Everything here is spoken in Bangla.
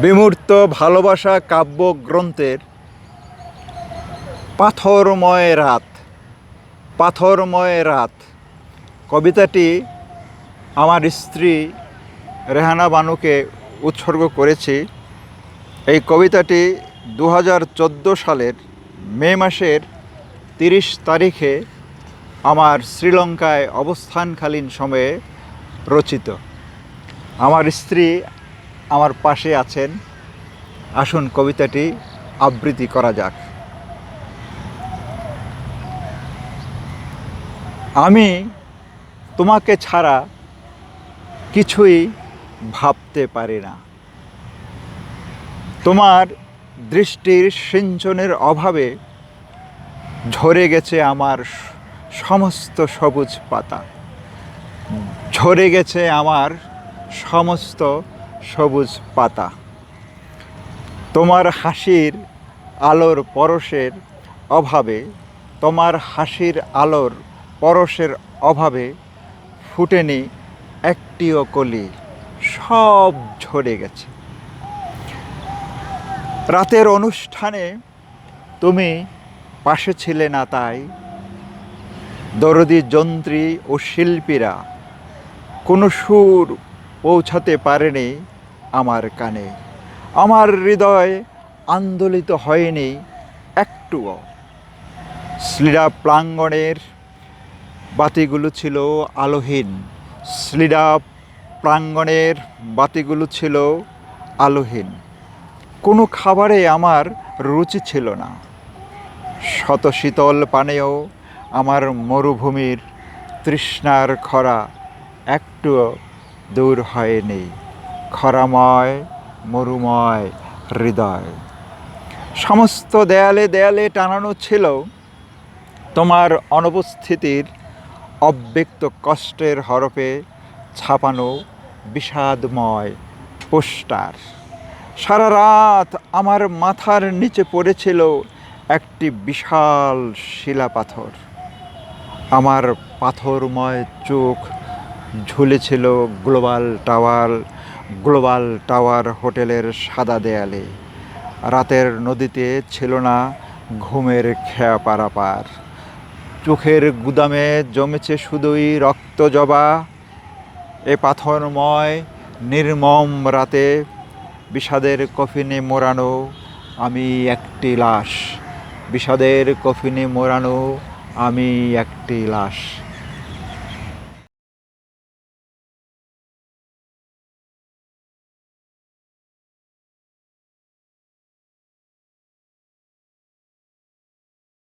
বিমূর্ত ভালোবাসা কাব্যগ্রন্থের পাথরময় রাত পাথরময় রাত। কবিতাটি আমার স্ত্রী রেহানা বানুকে উৎসর্গ করেছি। এই কবিতাটি দু হাজার চোদ্দ সালের মে মাসের তিরিশ তারিখে আমার শ্রীলঙ্কায় অবস্থানকালীন সময়ে রচিত। আমার স্ত্রী আমার পাশে আছেন। আসুন কবিতাটি আবৃত্তি করা যাক। আমি তোমাকে ছাড়া কিছুই ভাবতে পারি না। তোমার দৃষ্টির সিঞ্চনের অভাবে ঝরে গেছে আমার সমস্ত সবুজ পাতা। ঝরে গেছে আমার সমস্ত সবুজ পাতা। তোমার হাসির আলোর পরশের অভাবে, তোমার হাসির আলোর পরশের অভাবে ফুটেনি একটিও কলি, সব ঝরে গেছে। রাতের অনুষ্ঠানে তুমি পাশে ছিলে না তাই। দরদি যন্ত্রী ও শিল্পীরা কোনো সুর পৌঁছাতে পারেনি আমার কানে। আমার হৃদয় আন্দোলিত হয়নি একটুও। শ্লীলা প্রাঙ্গণের বাতিগুলো ছিল আলোহীন। শ্লীলা প্রাঙ্গণের বাতিগুলো ছিল আলোহীন। কোনো খাবারে আমার রুচি ছিল না। শত শীতল পানেও আমার মরুভূমির তৃষ্ণার খরা একটুও দূর হয়নি। খরাময়, মরুময় হৃদয়। সমস্ত দেয়ালে দেয়ালে টানানো ছিল তোমার অনুপস্থিতির অব্যক্ত কষ্টের হরফে ছাপানো বিষাদময় পোস্টার। সারা রাত আমার মাথার নিচে পড়েছিল একটি বিশাল শিলাপাথর। আমার পাথরময় চোখ ঝুলেছিল গ্লোবাল টাওয়ার গ্লোবাল টাওয়ার হোটেলের সাদা দেয়ালে। রাতের নদীতে ছিল না ঘুমের খেয়া পারাপার। চোখের গুদামে জমেছে শুধুই রক্ত জবা। এ পাথরময়, নির্মম রাতে বিষাদের কফিনে মোড়ানো আমি একটি লাশ। বিষাদের কফিনে মোড়ানো আমি একটি লাশ।